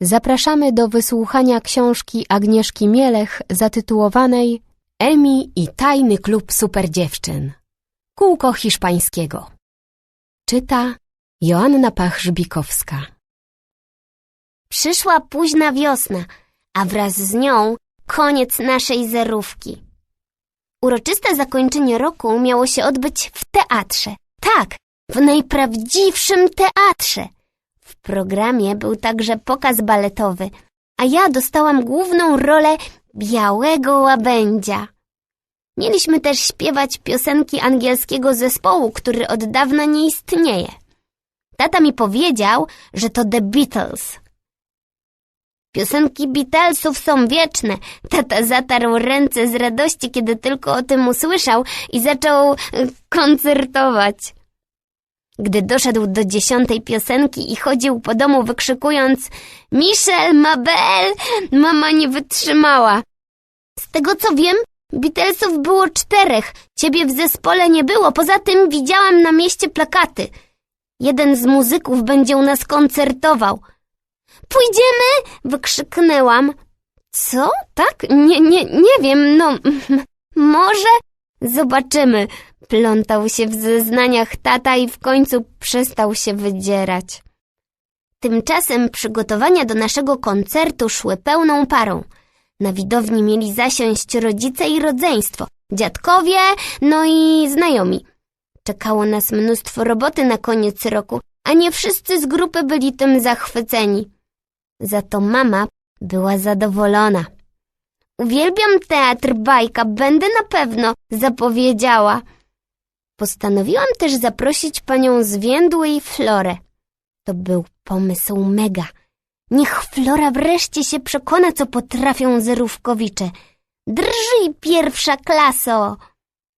Zapraszamy do wysłuchania książki Agnieszki Mielech zatytułowanej Emi i tajny klub superdziewczyn. Kółko hiszpańskiego. Czyta Joanna Pach-Żbikowska. Przyszła późna wiosna, a wraz z nią koniec naszej zerówki. Uroczyste zakończenie roku miało się odbyć w teatrze. Tak, w najprawdziwszym teatrze. Programie był także pokaz baletowy, a ja dostałam główną rolę białego łabędzia. Mieliśmy też śpiewać piosenki angielskiego zespołu, który od dawna nie istnieje. Tata mi powiedział, że to The Beatles. Piosenki Beatlesów są wieczne. Tata zatarł ręce z radości, kiedy tylko o tym usłyszał i zaczął koncertować. Gdy doszedł do dziesiątej piosenki i chodził po domu wykrzykując Michel, Mabel, mama nie wytrzymała. Z tego co wiem, Beatlesów było czterech, ciebie w zespole nie było, poza tym widziałam na mieście plakaty. Jeden z muzyków będzie u nas koncertował. Pójdziemy? Wykrzyknęłam. Co? Tak? Nie, nie, nie wiem, no może? Zobaczymy. Plątał się w zeznaniach tata i w końcu przestał się wydzierać. Tymczasem przygotowania do naszego koncertu szły pełną parą. Na widowni mieli zasiąść rodzice i rodzeństwo, dziadkowie, no i znajomi. Czekało nas mnóstwo roboty na koniec roku, a nie wszyscy z grupy byli tym zachwyceni. Za to mama była zadowolona. Uwielbiam teatr bajka, będę na pewno, zapowiedziała. Postanowiłam też zaprosić panią Zwiędły i Florę. To był pomysł mega. Niech Flora wreszcie się przekona, co potrafią zerówkowicze. Drżyj, pierwsza klaso!